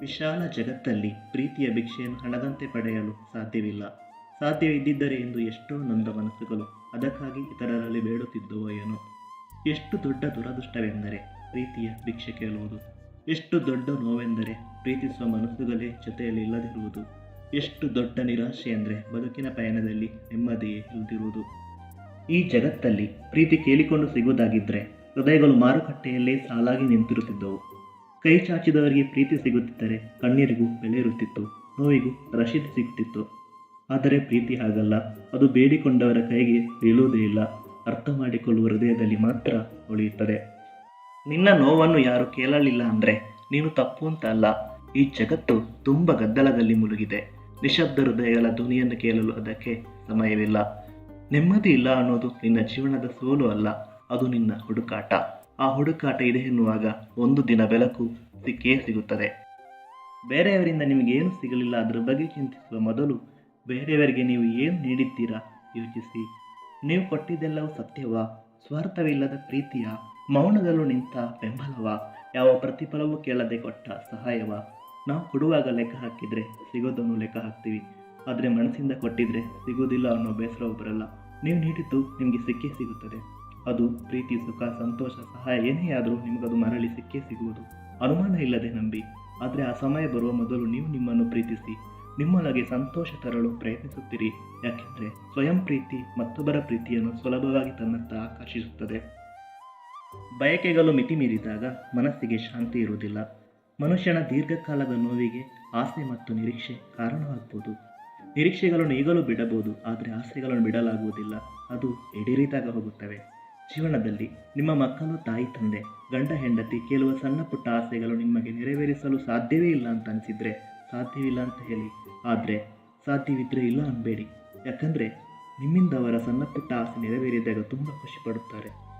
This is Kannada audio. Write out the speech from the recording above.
ವಿಶಾಲ ಜಗತ್ತಲ್ಲಿ ಪ್ರೀತಿಯ ಭಿಕ್ಷೆಯನ್ನು ಹಣದಂತೆ ಪಡೆಯಲು ಸಾಧ್ಯವಿಲ್ಲ. ಸಾಧ್ಯವಿದ್ದಿದ್ದರೆ ಎಂದು ಎಷ್ಟೋ ನೊಂದ ಮನಸ್ಸುಗಳು ಅದಕ್ಕಾಗಿ ಇತರರಲ್ಲಿ ಬೇಡುತ್ತಿದ್ದವೋ ಏನೋ. ಎಷ್ಟು ದೊಡ್ಡ ದುರದೃಷ್ಟವೆಂದರೆ ಪ್ರೀತಿಯ ಭಿಕ್ಷೆ ಕೇಳುವುದು. ಎಷ್ಟು ದೊಡ್ಡ ನೋವೆಂದರೆ ಪ್ರೀತಿಸುವ ಮನಸ್ಸುಗಳೇ ಜೊತೆಯಲ್ಲಿ ಇಲ್ಲದಿರುವುದು. ಎಷ್ಟು ದೊಡ್ಡ ನಿರಾಶೆ ಅಂದರೆ ಬದುಕಿನ ಪಯಣದಲ್ಲಿ ನೆಮ್ಮದಿಯೇ ಇಲ್ಲದಿರುವುದು. ಈ ಜಗತ್ತಲ್ಲಿ ಪ್ರೀತಿ ಕೇಳಿಕೊಂಡು ಸಿಗುವುದಾಗಿದ್ದರೆ ಹೃದಯಗಳು ಮಾರುಕಟ್ಟೆಯಲ್ಲೇ ಸಾಲಾಗಿ ನಿಂತಿರುತ್ತಿದ್ದವು. ಕೈ ಚಾಚಿದವರಿಗೆ ಪ್ರೀತಿ ಸಿಗುತ್ತಿದ್ದರೆ ಕಣ್ಣೀರಿಗೂ ಬೆಲೆ ಇರುತ್ತಿತ್ತು, ನೋವಿಗೂ ರಶೀದಿ ಸಿಗುತ್ತಿತ್ತು. ಆದರೆ ಪ್ರೀತಿ ಹಾಗಲ್ಲ, ಅದು ಬೇಡಿಕೊಂಡವರ ಕೈಗೆ ಬೀಳುವುದೇ ಇಲ್ಲ. ಅರ್ಥ ಮಾಡಿಕೊಳ್ಳುವ ಹೃದಯದಲ್ಲಿ ಮಾತ್ರ ಉಳಿಯುತ್ತದೆ. ನಿನ್ನ ನೋವನ್ನು ಯಾರು ಕೇಳಲಿಲ್ಲ ಅಂದರೆ ನೀನು ತಪ್ಪು ಅಂತ ಅಲ್ಲ. ಈ ಜಗತ್ತು ತುಂಬ ಗದ್ದಲದಲ್ಲಿ ಮುಳುಗಿದೆ. ನಿಶಬ್ದ ಹೃದಯಗಳ ಧ್ವನಿಯನ್ನು ಕೇಳಲು ಅದಕ್ಕೆ ಸಮಯವಿಲ್ಲ. ನೆಮ್ಮದಿ ಇಲ್ಲ ಅನ್ನೋದು ನಿನ್ನ ಜೀವನದ ಸೋಲು ಅಲ್ಲ, ಅದು ನಿನ್ನ ಹುಡುಕಾಟ. ಆ ಹುಡುಕಾಟ ಇದೆ ಎನ್ನುವಾಗ ಒಂದು ದಿನ ಬೆಳಕು ಸಿಕ್ಕೇ ಸಿಗುತ್ತದೆ. ಬೇರೆಯವರಿಂದ ನಿಮಗೆ ಏನು ಸಿಗಲಿಲ್ಲ ಅದರ ಬಗ್ಗೆ ಚಿಂತಿಸುವ ಮೊದಲು ಬೇರೆಯವರಿಗೆ ನೀವು ಏನು ನೀಡಿದ್ದೀರಾ ಯೋಚಿಸಿ. ನೀವು ಕೊಟ್ಟಿದ್ದೆಲ್ಲವೂ ಸತ್ಯವ? ಸ್ವಾರ್ಥವಿಲ್ಲದ ಪ್ರೀತಿಯ? ಮೌನದಲ್ಲೂ ನಿಂತ ಬೆಂಬಲವ? ಯಾವ ಪ್ರತಿಫಲವೂ ಕೇಳದೆ ಕೊಟ್ಟ ಸಹಾಯವ? ನಾವು ಕೊಡುವಾಗ ಲೆಕ್ಕ ಹಾಕಿದರೆ ಸಿಗೋದನ್ನು ಲೆಕ್ಕ ಹಾಕ್ತೀವಿ. ಆದರೆ ಮನಸ್ಸಿಂದ ಕೊಟ್ಟಿದ್ರೆ ಸಿಗೋದಿಲ್ಲ ಅನ್ನೋ ಬೇಸರವು ಬರಲ್ಲ. ನೀವು ನೀಡಿದ್ದು ನಿಮಗೆ ಸಿಕ್ಕೇ ಸಿಗುತ್ತದೆ. ಅದು ಪ್ರೀತಿ, ಸುಖ, ಸಂತೋಷ, ಸಹಾಯ, ಏನೇ ಆದರೂ ನಿಮಗದು ಮರಳಿ ಸಿಕ್ಕೇ ಸಿಗುವುದು. ಅನುಮಾನ ಇಲ್ಲದೆ ನಂಬಿ. ಆದರೆ ಆ ಸಮಯ ಬರುವ ಮೊದಲು ನೀವು ನಿಮ್ಮನ್ನು ಪ್ರೀತಿಸಿ. ನಿಮ್ಮೊಳಗೆ ಸಂತೋಷ ತರಲು ಪ್ರಯತ್ನಿಸುತ್ತೀರಿ. ಯಾಕೆಂದರೆ ಸ್ವಯಂ ಪ್ರೀತಿ ಮತ್ತೊಬ್ಬರ ಪ್ರೀತಿಯನ್ನು ಸುಲಭವಾಗಿ ತನ್ನತ್ತ ಆಕರ್ಷಿಸುತ್ತದೆ. ಬಯಕೆಗಳು ಮಿತಿ ಮೀರಿದಾಗ ಮನಸ್ಸಿಗೆ ಶಾಂತಿ ಇರುವುದಿಲ್ಲ. ಮನುಷ್ಯನ ದೀರ್ಘಕಾಲದ ನೋವಿಗೆ ಆಸೆ ಮತ್ತು ನಿರೀಕ್ಷೆ ಕಾರಣವಾಗಬಹುದು ನಿರೀಕ್ಷೆಗಳನ್ನು ಈಗಲೂ ಬಿಡಬಹುದು, ಆದರೆ ಆಸೆಗಳನ್ನು ಬಿಡಲಾಗುವುದಿಲ್ಲ. ಅದು ಎಡಿರಿದಾಗ ಹೋಗುತ್ತವೆ. ಜೀವನದಲ್ಲಿ ನಿಮ್ಮ ಮಕ್ಕಳು, ತಾಯಿ, ತಂದೆ, ಗಂಡ, ಹೆಂಡತಿ ಕೇಳುವ ಸಣ್ಣ ಪುಟ್ಟ ಆಸೆಗಳು ನಿಮಗೆ ನೆರವೇರಿಸಲು ಸಾಧ್ಯವೇ ಇಲ್ಲ ಅಂತ ಅನಿಸಿದರೆ ಸಾಧ್ಯವಿಲ್ಲ ಅಂತ ಹೇಳಿ. ಆದರೆ ಸಾಧ್ಯವಿದ್ದರೆ ಇಲ್ಲ ಅನ್ಬೇಡಿ. ಯಾಕಂದರೆ ನಿಮ್ಮಿಂದ ಅವರ ಸಣ್ಣ ಪುಟ್ಟ ಆಸೆ ನೆರವೇರಿದಾಗ ತುಂಬ ಖುಷಿ ಪಡುತ್ತಾರೆ.